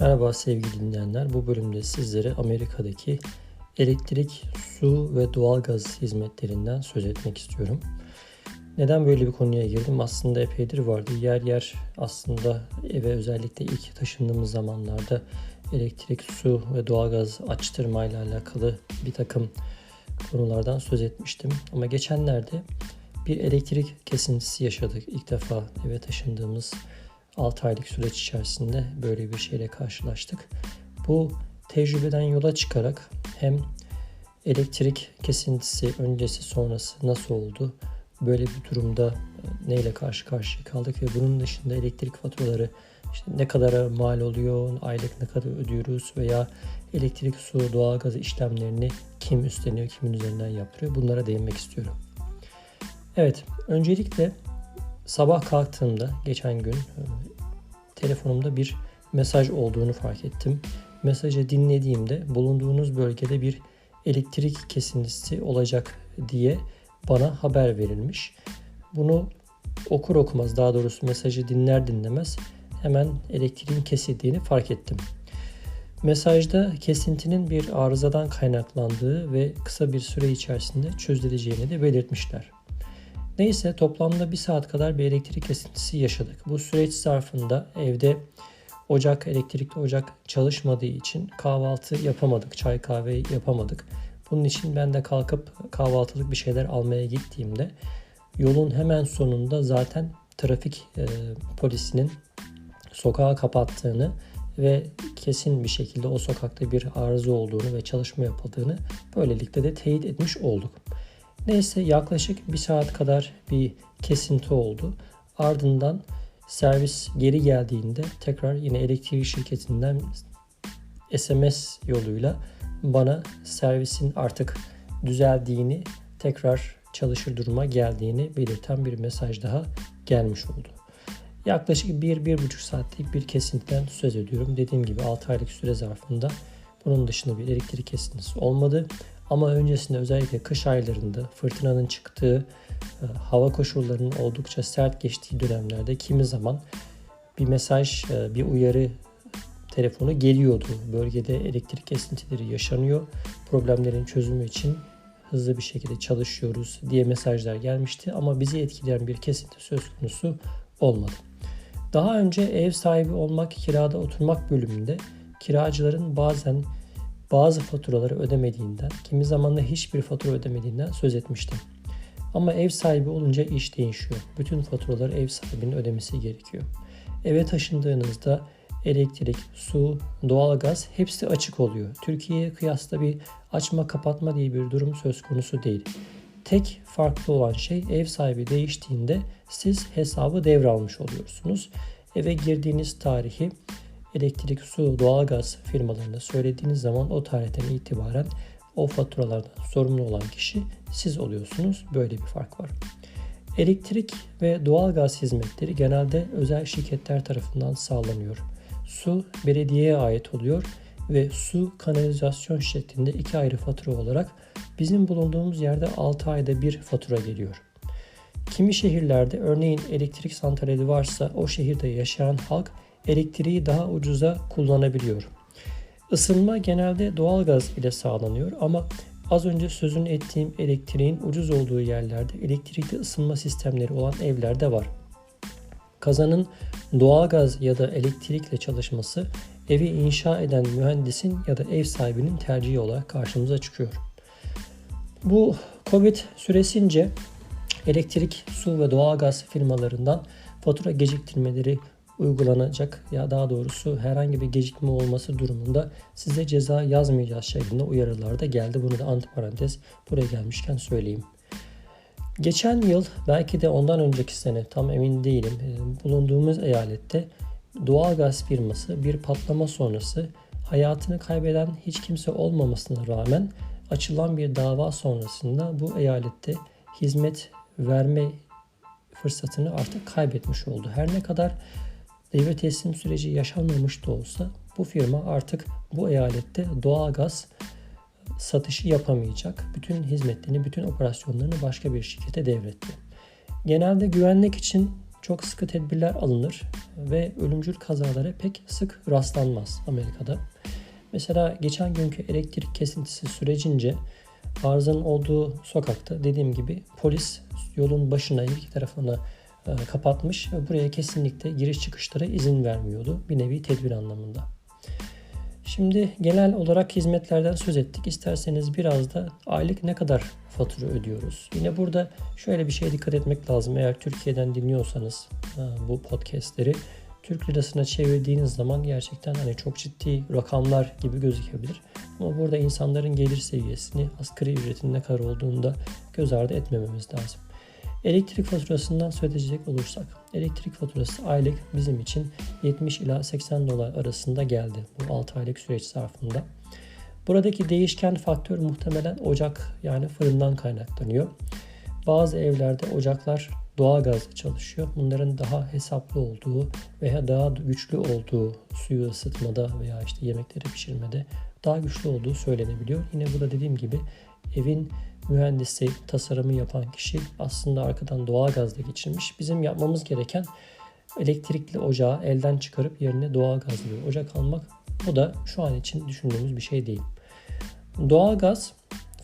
Merhaba sevgili dinleyenler. Bu bölümde sizlere Amerika'daki elektrik, su ve doğalgaz hizmetlerinden söz etmek istiyorum. Neden böyle bir konuya girdim? Aslında epeydir vardı. Yer yer aslında eve özellikle ilk taşındığımız zamanlarda elektrik, su ve doğalgaz açtırmayla alakalı bir takım konulardan söz etmiştim. Ama geçenlerde bir elektrik kesintisi yaşadık. İlk defa eve taşındığımız 6 aylık süreç içerisinde böyle bir şeyle karşılaştık. Bu tecrübeden yola çıkarak hem elektrik kesintisi öncesi sonrası nasıl oldu? Böyle bir durumda e, neyle karşı karşıya kaldık ve bunun dışında elektrik faturaları işte ne kadar mal oluyor, aylık ne kadar ödüyoruz veya elektrik, su, doğalgaz işlemlerini kim üstleniyor, kimin üzerinden yaptırıyor bunlara değinmek istiyorum. Evet, öncelikle sabah kalktığımda geçen gün e, telefonumda bir mesaj olduğunu fark ettim. Mesajı dinlediğimde bulunduğunuz bölgede bir elektrik kesintisi olacak diye bana haber verilmiş. Bunu okur okumaz daha doğrusu mesajı dinler dinlemez hemen elektriğin kesildiğini fark ettim. Mesajda kesintinin bir arızadan kaynaklandığı ve kısa bir süre içerisinde çözüleceğini de belirtmişler. Neyse toplamda bir saat kadar bir elektrik kesintisi yaşadık. Bu süreç zarfında evde ocak, elektrikli ocak çalışmadığı için kahvaltı yapamadık, çay kahve yapamadık. Bunun için ben de kalkıp kahvaltılık bir şeyler almaya gittiğimde yolun hemen sonunda zaten trafik e, polisinin sokağı kapattığını ve kesin bir şekilde o sokakta bir arıza olduğunu ve çalışma yapıldığını böylelikle de teyit etmiş olduk. Neyse yaklaşık bir saat kadar bir kesinti oldu. Ardından servis geri geldiğinde tekrar yine elektrik şirketinden SMS yoluyla bana servisin artık düzeldiğini, tekrar çalışır duruma geldiğini belirten bir mesaj daha gelmiş oldu. Yaklaşık 1-1,5 saatlik bir kesintiden söz ediyorum. Dediğim gibi 6 aylık süre zarfında bunun dışında bir elektrik kesintisi olmadı. Ama öncesinde özellikle kış aylarında fırtınanın çıktığı, e, hava koşullarının oldukça sert geçtiği dönemlerde kimi zaman bir mesaj, e, bir uyarı telefonu geliyordu. Bölgede elektrik kesintileri yaşanıyor. Problemlerin çözümü için hızlı bir şekilde çalışıyoruz diye mesajlar gelmişti ama bizi etkileyen bir kesinti söz konusu olmadı. Daha önce ev sahibi olmak, kirada oturmak bölümünde kiracıların bazen bazı faturaları ödemediğinden, kimi zaman da hiçbir fatura ödemediğinden söz etmiştim. Ama ev sahibi olunca iş değişiyor. Bütün faturaları ev sahibinin ödemesi gerekiyor. Eve taşındığınızda elektrik, su, doğalgaz hepsi açık oluyor. Türkiye'ye kıyasla bir açma kapatma diye bir durum söz konusu değil. Tek farklı olan şey ev sahibi değiştiğinde siz hesabı devralmış oluyorsunuz. Eve girdiğiniz tarihi elektrik, su, doğalgaz firmalarına söylediğiniz zaman o tarihten itibaren o faturalardan sorumlu olan kişi siz oluyorsunuz. Böyle bir fark var. Elektrik ve doğalgaz hizmetleri genelde özel şirketler tarafından sağlanıyor. Su belediyeye ait oluyor ve su kanalizasyon şeklinde iki ayrı fatura olarak bizim bulunduğumuz yerde 6 ayda bir fatura geliyor. Kimi şehirlerde örneğin elektrik santrali varsa o şehirde yaşayan halk elektriği daha ucuza kullanabiliyor. Isınma genelde doğalgaz ile sağlanıyor ama az önce sözünü ettiğim elektriğin ucuz olduğu yerlerde elektrikli ısınma sistemleri olan evlerde var. Kazanın doğalgaz ya da elektrikle çalışması evi inşa eden mühendisin ya da ev sahibinin tercihi olarak karşımıza çıkıyor. Bu Covid süresince elektrik, su ve doğalgaz firmalarından fatura geciktirmeleri uygulanacak ya daha doğrusu herhangi bir gecikme olması durumunda size ceza yazmayacağız şeklinde uyarılar da geldi. Bunu da antiparantez buraya gelmişken söyleyeyim. Geçen yıl belki de ondan önceki sene tam emin değilim e, bulunduğumuz eyalette doğalgaz firması bir patlama sonrası hayatını kaybeden hiç kimse olmamasına rağmen açılan bir dava sonrasında bu eyalette hizmet verme fırsatını artık kaybetmiş oldu. Her ne kadar devre teslim süreci yaşanmamış da olsa bu firma artık bu eyalette doğalgaz satışı yapamayacak. Bütün hizmetlerini, bütün operasyonlarını başka bir şirkete devretti. Genelde güvenlik için çok sıkı tedbirler alınır ve ölümcül kazalara pek sık rastlanmaz Amerika'da. Mesela geçen günkü elektrik kesintisi sürecince arızanın olduğu sokakta dediğim gibi polis yolun başına iki tarafına e, kapatmış ve buraya kesinlikle giriş çıkışlara izin vermiyordu. Bir nevi tedbir anlamında. Şimdi genel olarak hizmetlerden söz ettik. İsterseniz biraz da aylık ne kadar fatura ödüyoruz? Yine burada şöyle bir şeye dikkat etmek lazım. Eğer Türkiye'den dinliyorsanız e, bu podcastleri Türk lirasına çevirdiğiniz zaman gerçekten hani çok ciddi rakamlar gibi gözükebilir. Ama burada insanların gelir seviyesini, asgari ücretin ne kadar olduğunu da göz ardı etmememiz lazım. Elektrik faturasından söz edecek olursak, elektrik faturası aylık bizim için 70 ila 80 dolar arasında geldi bu 6 aylık süreç zarfında. Buradaki değişken faktör muhtemelen ocak yani fırından kaynaklanıyor. Bazı evlerde ocaklar doğal gazla çalışıyor. Bunların daha hesaplı olduğu veya daha güçlü olduğu suyu ısıtmada veya işte yemekleri pişirmede daha güçlü olduğu söylenebiliyor. Yine burada dediğim gibi evin mühendisi, tasarımı yapan kişi aslında arkadan doğal gazla geçirmiş. Bizim yapmamız gereken elektrikli ocağı elden çıkarıp yerine doğal gazlı bir ocak almak. Bu da şu an için düşündüğümüz bir şey değil. Doğal gaz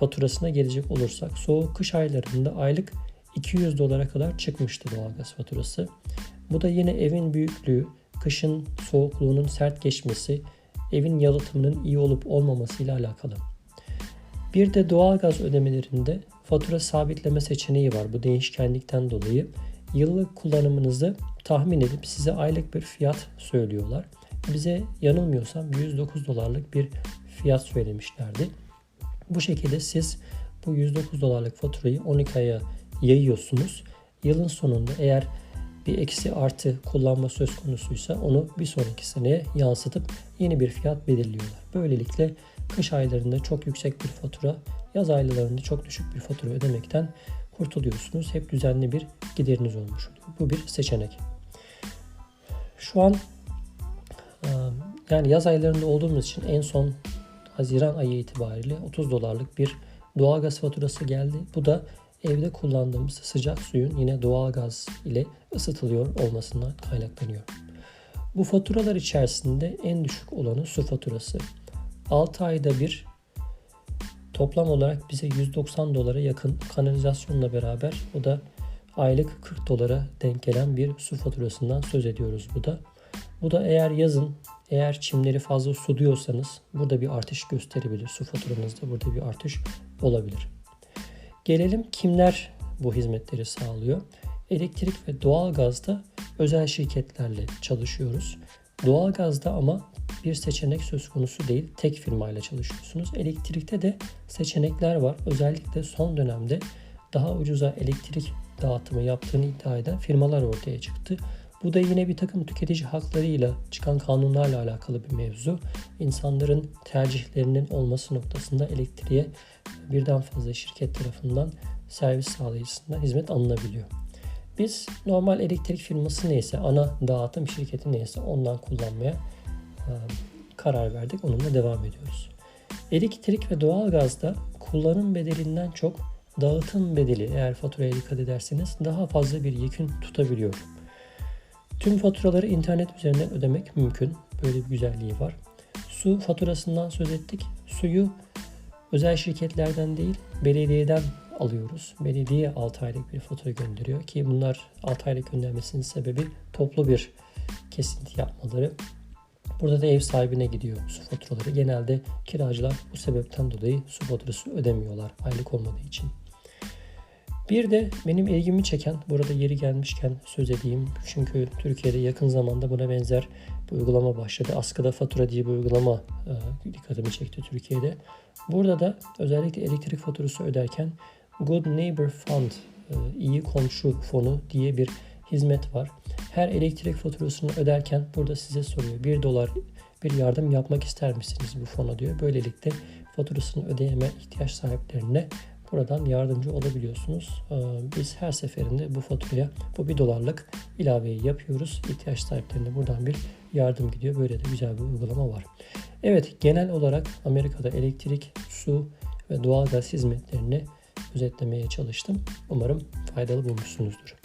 faturasına gelecek olursak soğuk kış aylarında aylık 200 dolara kadar çıkmıştı doğalgaz faturası. Bu da yine evin büyüklüğü, kışın soğukluğunun sert geçmesi, evin yalıtımının iyi olup olmaması ile alakalı. Bir de doğalgaz ödemelerinde fatura sabitleme seçeneği var bu değişkenlikten dolayı. Yıllık kullanımınızı tahmin edip size aylık bir fiyat söylüyorlar. Bize yanılmıyorsam 109 dolarlık bir fiyat söylemişlerdi. Bu şekilde siz bu 109 dolarlık faturayı 12 aya yayıyorsunuz. Yılın sonunda eğer bir eksi artı kullanma söz konusuysa onu bir sonraki seneye yansıtıp yeni bir fiyat belirliyorlar. Böylelikle kış aylarında çok yüksek bir fatura, yaz aylarında çok düşük bir fatura ödemekten kurtuluyorsunuz. Hep düzenli bir gideriniz olmuş oluyor. Bu bir seçenek. Şu an yani yaz aylarında olduğumuz için en son Haziran ayı itibariyle 30 dolarlık bir doğalgaz faturası geldi. Bu da evde kullandığımız sıcak suyun yine doğal gaz ile ısıtılıyor olmasından kaynaklanıyor. Bu faturalar içerisinde en düşük olanı su faturası. 6 ayda bir toplam olarak bize 190 dolara yakın kanalizasyonla beraber o da aylık 40 dolara denk gelen bir su faturasından söz ediyoruz bu da. Bu da eğer yazın eğer çimleri fazla suluyorsanız burada bir artış gösterebilir. Su faturanızda burada bir artış olabilir. Gelelim kimler bu hizmetleri sağlıyor? Elektrik ve doğalgazda özel şirketlerle çalışıyoruz. Doğalgazda ama bir seçenek söz konusu değil. Tek firmayla çalışıyorsunuz. Elektrikte de seçenekler var. Özellikle son dönemde daha ucuza elektrik dağıtımı yaptığını iddia eden firmalar ortaya çıktı. Bu da yine bir takım tüketici haklarıyla çıkan kanunlarla alakalı bir mevzu. İnsanların tercihlerinin olması noktasında elektriğe birden fazla şirket tarafından servis sağlayıcısından hizmet alınabiliyor. Biz normal elektrik firması neyse, ana dağıtım şirketi neyse ondan kullanmaya e, karar verdik. Onunla devam ediyoruz. Elektrik ve doğalgazda kullanım bedelinden çok dağıtım bedeli eğer faturaya dikkat ederseniz daha fazla bir yekün tutabiliyor. Tüm faturaları internet üzerinden ödemek mümkün. Böyle bir güzelliği var. Su faturasından söz ettik. Suyu özel şirketlerden değil belediyeden alıyoruz. Belediye 6 aylık bir fatura gönderiyor ki bunlar 6 aylık göndermesinin sebebi toplu bir kesinti yapmaları. Burada da ev sahibine gidiyor su faturaları. Genelde kiracılar bu sebepten dolayı su faturası ödemiyorlar aylık olmadığı için. Bir de benim ilgimi çeken, burada yeri gelmişken söz edeyim. Çünkü Türkiye'de yakın zamanda buna benzer bir uygulama başladı. Askıda fatura diye bir uygulama e, dikkatimi çekti Türkiye'de. Burada da özellikle elektrik faturası öderken Good Neighbor Fund, e, iyi komşu fonu diye bir hizmet var. Her elektrik faturasını öderken burada size soruyor. 1 dolar bir yardım yapmak ister misiniz bu fona diyor. Böylelikle faturasını ödeyeme ihtiyaç sahiplerine buradan yardımcı olabiliyorsunuz. Ee, biz her seferinde bu faturaya bu 1 dolarlık ilaveyi yapıyoruz. İhtiyaç sahiplerine buradan bir yardım gidiyor. Böyle de güzel bir uygulama var. Evet genel olarak Amerika'da elektrik, su ve doğal gaz hizmetlerini özetlemeye çalıştım. Umarım faydalı bulmuşsunuzdur.